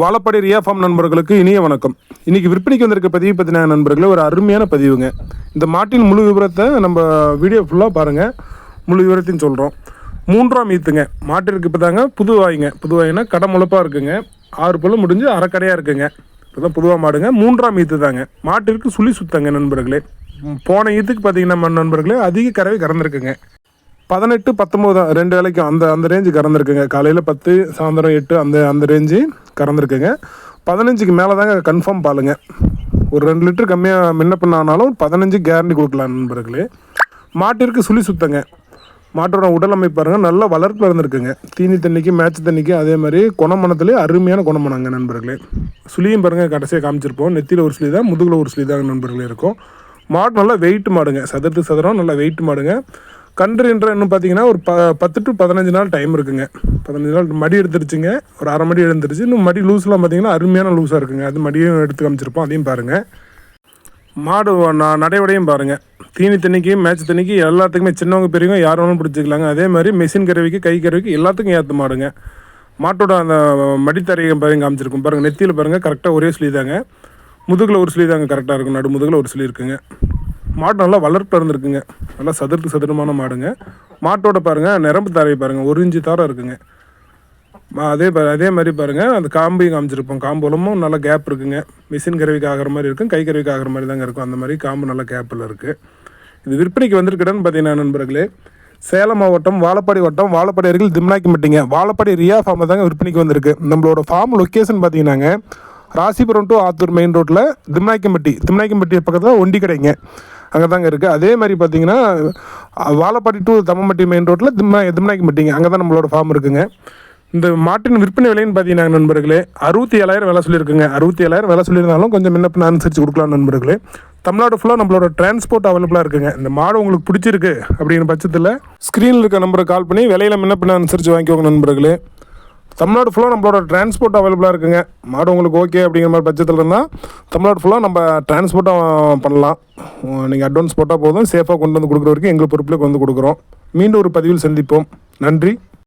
வாழப்பாடி ரியா ஃபார்ம் நண்பர்களுக்கு இனிய வணக்கம். இன்னைக்கு விற்பனைக்கு வந்திருக்க பதிவு பற்றின நண்பர்களே ஒரு அருமையான பதிவுங்க. இந்த மாட்டின் முழு விவரத்தை நம்ம வீடியோ ஃபுல்லாக பாருங்கள் முழு விவரத்தையும் சொல்கிறோம் மூன்றாம் ஈத்துங்க. மாட்டிற்கு இப்போ தாங்க புது வாய்ங்க. புது வாய்னா கடை முளைப்பாக இருக்குங்க. ஆறு பல்லு முடிஞ்சு அரைக்கடையாக இருக்குங்க. இப்போதான் புதுவாக மாடுங்க. மூன்றாம் ஈத்து தாங்க மாட்டிற்கு சுழி சுத்தங்க நண்பர்களே. போன ஈத்துக்கு பார்த்தீங்கன்னா நம்ம நண்பர்களே அதிக கறவை கறந்துருக்குங்க. பதினெட்டு பத்தொம்போது ரெண்டு வேலைக்கும் அந்த அந்த ரேஞ்சு கறந்துருக்குங்க. காலையில் பத்து சாயந்தரம் எட்டு அந்த அந்த ரேஞ்சு கறந்துருக்குங்க. பதினஞ்சுக்கு மேலே தாங்க கன்ஃபார்ம் பாலுங்க. ஒரு ரெண்டு லிட்டர் கம்மியாக முன்ன பின்ன ஆனாலும் பதினஞ்சு கேரண்டி கொடுக்கலாம் நண்பர்களே. மாட்டிற்கு சுழி சுத்தங்க. மாட்டோட உடல் அமைப்பு பாருங்கள் நல்ல வளர்ப்பில் இருந்திருக்குங்க தீனி தண்ணிக்கு மேட்ச் தண்ணிக்கு அதே மாதிரி குணமணத்துலேயே அருமையான குணமணங்க நண்பர்களே. சுழியும் பாருங்கள் கடைசியாக காமிச்சிருப்போம். நெத்தியில் ஒரு சுழி தான் முதுகில் ஒரு சுழி தான் நண்பர்களே இருக்கும். மாடு நல்லா வெயிட் மாடுங்க. சதுரத்து சதுரம் நல்லா வெயிட் மாடுங்க. கன்றுன்ற இன்னும் பார்த்தீங்கன்னா ஒரு ப பத்து டு பதினஞ்சு நாள் டைம் இருக்குங்க. பதினஞ்சு நாள் மடி எடுத்துருச்சுங்க. ஒரு அரை மடி எழுந்துருச்சு இன்னும் மடி லூஸ்லாம் பார்த்தீங்கன்னா அருமையான லூஸாக இருக்குங்க. அது மடியும் எடுத்து காமிச்சிருப்போம். அதையும் பாருங்கள் மாடு நான் நடைவடையும் பாருங்கள் தீனி தண்ணிக்கு மேட்ச் தண்ணிக்கு எல்லாத்துக்குமே சின்னவங்க பெரியவங்க யார் வேணாலும் பிடிச்சிக்கலாங்க. அதே மாதிரி மிஷின் கருவிக்கு கை கருவிக்கு எல்லாத்துக்கும் ஏற்ற மாடுங்க. மாட்டோட அந்த மடித்தரையை பாருங்க காமிச்சிருக்கும். பாருங்கள் நெத்தியில் பாருங்கள் கரெக்டாக ஒரே சுழி தாங்க முதுகில் ஒரு சுழி தாங்க கரெக்டாக இருக்கும். நடு முதுகில் ஒரு சுழி இருக்குங்க. மாடு நல்லா வளர்ப்பு இருந்திருக்குங்க. நல்லா சதுரத்து சதுரமான மாடுங்க. மாட்டோட பாருங்கள் நிரம்பு தாரையை பாருங்கள் ஒரு இன்ச்சு தாரம் இருக்குங்க. அதே அதே மாதிரி பாருங்கள் அந்த காம்பையும் காமிச்சிருப்போம். காம்புலமும் நல்லா கேப் இருக்குங்க. மிஷின் கருவிக்கு ஆகிற மாதிரி இருக்கும் கை கருவிக்கு ஆகிற மாதிரி தாங்க இருக்கும். அந்த மாதிரி காம்பு நல்லா கேப்பில் இருக்குது இது விற்பனைக்கு வந்திருக்கிறேன்னு பார்த்தீங்கன்னா நண்பர்களே சேலம் மாவட்டம் வாழப்பாடி வட்டம் வாழப்பாடி அருகில் திம்னாக்கிம்பட்டிங்க. வாழப்பாடி ரியா ஃபார்மில் தாங்க விற்பனைக்கு வந்திருக்கு. நம்மளோட ஃபார்ம் லொக்கேஷன் பார்த்தீங்கன்னாங்க ராசிபுரம் டு ஆத்தூர் மெயின் ரோட்டில் திம்னாக்கிம்பட்டி திம்னாக்கிம்பட்டி பக்கத்தில் ஒண்டி கடைங்க அங்கே தாங்க இருக்குது அதே மாதிரி பார்த்தீங்கன்னா வாழப்பாட்டி வாழப்பாடி டு தம்மம்பட்டி மெயின் ரோட்டில் திம்னா திம்னாக்கிம்பட்டிங்க அங்கே தான் நம்மளோட ஃபார்ம் இருக்குங்க. இந்த மாட்டின் விற்பனை விலைன்னு பார்த்தீங்கன்னா நண்பர்களே அறுபத்தி ஏழாயிரம் விலை சொல்லியிருக்குங்க. அறுபத்தி ஏழாயிரம் வேலை சொல்லியிருந்தாலும் கொஞ்சம் முன்ன அனுசரித்து கொடுக்கலாம் நண்பர்களே. தமிழ்நாடு ஃபுல்லாக நம்மளோட டிரான்ஸ்போர்ட் அவைலபிளாக இருக்குங்க. இந்த மாடு உங்களுக்கு பிடிச்சிருக்கு அப்படிங்கிற பட்சத்தில் ஸ்க்ரீனில் இருக்க நம்பரை கால் பண்ணி விலையில முன்ன அனுசரித்து வாங்கிக்கோங்க நண்பர்களே. தமிழ்நாடு ஃபுல்லாக நம்மளோட டிரான்ஸ்போர்ட் அவைலபிளாக இருக்குங்க. மாடு உங்களுக்கு ஓகே அப்படிங்கிற மாதிரி பட்சத்தில் இருந்தால் தமிழ்நாடு ஃபுல்லாக நம்ம டிரான்ஸ்போர்ட்டாக பண்ணலாம். நீங்கள் அட்வான்ஸ் போட்டால் போதும். சேஃபாக கொண்டு வந்து கொடுக்குற வரைக்கும் எங்கள் பொறுப்பில் கொண்டு வந்து கொடுக்குறோம். மீண்டும் ஒரு பதிவில் சந்திப்போம். நன்றி.